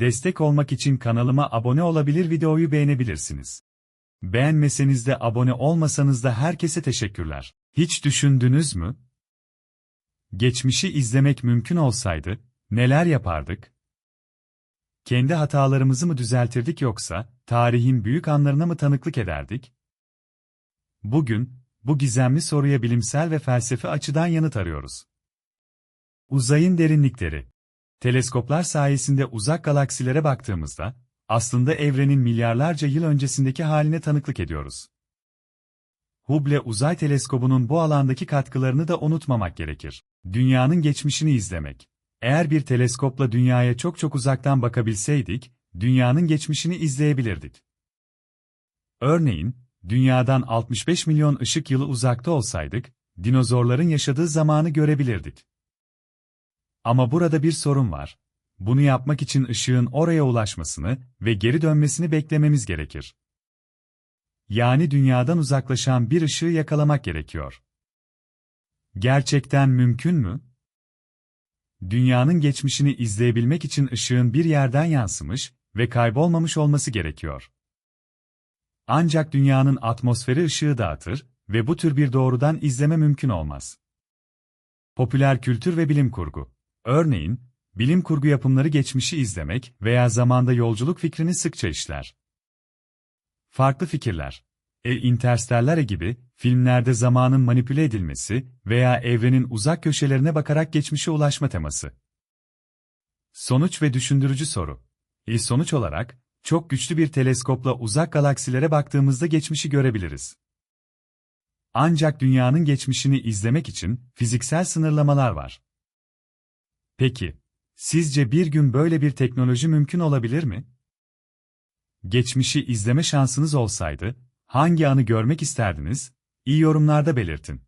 Destek olmak için kanalıma abone olabilir videoyu beğenebilirsiniz. Beğenmeseniz de abone olmasanız da herkese teşekkürler. Hiç düşündünüz mü? Geçmişi izlemek mümkün olsaydı, neler yapardık? Kendi hatalarımızı mı düzeltirdik yoksa, tarihin büyük anlarına mı tanıklık ederdik? Bugün, bu gizemli soruya bilimsel ve felsefi açıdan yanıt arıyoruz. Uzayın derinlikleri Teleskoplar sayesinde uzak galaksilere baktığımızda, aslında evrenin milyarlarca yıl öncesindeki haline tanıklık ediyoruz. Hubble Uzay Teleskobu'nun bu alandaki katkılarını da unutmamak gerekir. Dünyanın geçmişini izlemek. Eğer bir teleskopla dünyaya çok çok uzaktan bakabilseydik, dünyanın geçmişini izleyebilirdik. Örneğin, dünyadan 65 milyon ışık yılı uzakta olsaydık, dinozorların yaşadığı zamanı görebilirdik. Ama burada bir sorun var. Bunu yapmak için ışığın oraya ulaşmasını ve geri dönmesini beklememiz gerekir. Yani dünyadan uzaklaşan bir ışığı yakalamak gerekiyor. Gerçekten mümkün mü? Dünyanın geçmişini izleyebilmek için ışığın bir yerden yansımış ve kaybolmamış olması gerekiyor. Ancak dünyanın atmosferi ışığı dağıtır ve bu tür bir doğrudan izleme mümkün olmaz. Popüler kültür ve bilim kurgu. Örneğin, bilim kurgu yapımları geçmişi izlemek veya zamanda yolculuk fikrini sıkça işler. Farklı fikirler. E Interstellar gibi, filmlerde zamanın manipüle edilmesi veya evrenin uzak köşelerine bakarak geçmişe ulaşma teması. Sonuç ve düşündürücü soru. E sonuç olarak, çok güçlü bir teleskopla uzak galaksilere baktığımızda geçmişi görebiliriz. Ancak dünyanın geçmişini izlemek için fiziksel sınırlamalar var. Peki, sizce bir gün böyle bir teknoloji mümkün olabilir mi? Geçmişi izleme şansınız olsaydı, hangi anı görmek isterdiniz? İyi yorumlarda belirtin.